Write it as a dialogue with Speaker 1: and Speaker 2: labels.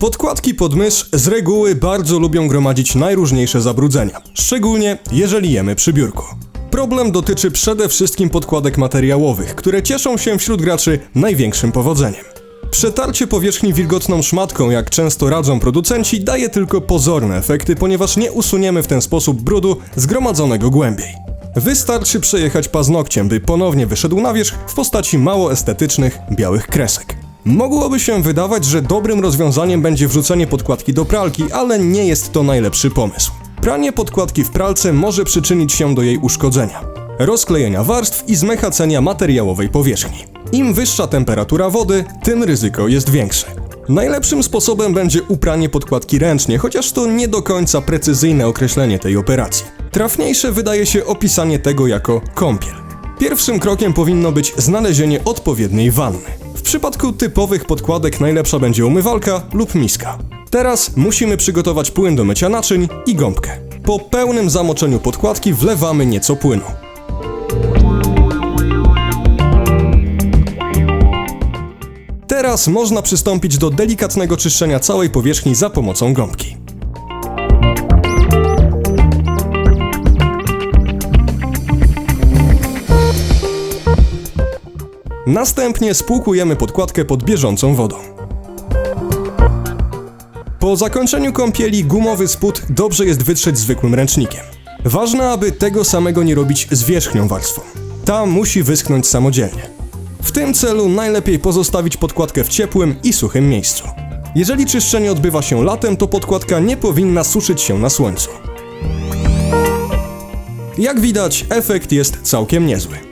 Speaker 1: Podkładki pod mysz z reguły bardzo lubią gromadzić najróżniejsze zabrudzenia, szczególnie jeżeli jemy przy biurku. Problem dotyczy przede wszystkim podkładek materiałowych, które cieszą się wśród graczy największym powodzeniem. Przetarcie powierzchni wilgotną szmatką, jak często radzą producenci, daje tylko pozorne efekty, ponieważ nie usuniemy w ten sposób brudu zgromadzonego głębiej. Wystarczy przejechać paznokciem, by ponownie wyszedł na wierzch w postaci mało estetycznych, białych kresek. Mogłoby się wydawać, że dobrym rozwiązaniem będzie wrzucenie podkładki do pralki, ale nie jest to najlepszy pomysł. Pranie podkładki w pralce może przyczynić się do jej uszkodzenia, rozklejenia warstw i zmechacenia materiałowej powierzchni. Im wyższa temperatura wody, tym ryzyko jest większe. Najlepszym sposobem będzie upranie podkładki ręcznie, chociaż to nie do końca precyzyjne określenie tej operacji. Trafniejsze wydaje się opisanie tego jako kąpiel. Pierwszym krokiem powinno być znalezienie odpowiedniej wanny. W przypadku typowych podkładek najlepsza będzie umywalka lub miska. Teraz musimy przygotować płyn do mycia naczyń i gąbkę. Po pełnym zamoczeniu podkładki wlewamy nieco płynu. Teraz można przystąpić do delikatnego czyszczenia całej powierzchni za pomocą gąbki. Następnie spłukujemy podkładkę pod bieżącą wodą. Po zakończeniu kąpieli gumowy spód dobrze jest wytrzeć zwykłym ręcznikiem. Ważne, aby tego samego nie robić z wierzchnią warstwą. Ta musi wyschnąć samodzielnie. W tym celu najlepiej pozostawić podkładkę w ciepłym i suchym miejscu. Jeżeli czyszczenie odbywa się latem, to podkładka nie powinna suszyć się na słońcu. Jak widać, efekt jest całkiem niezły.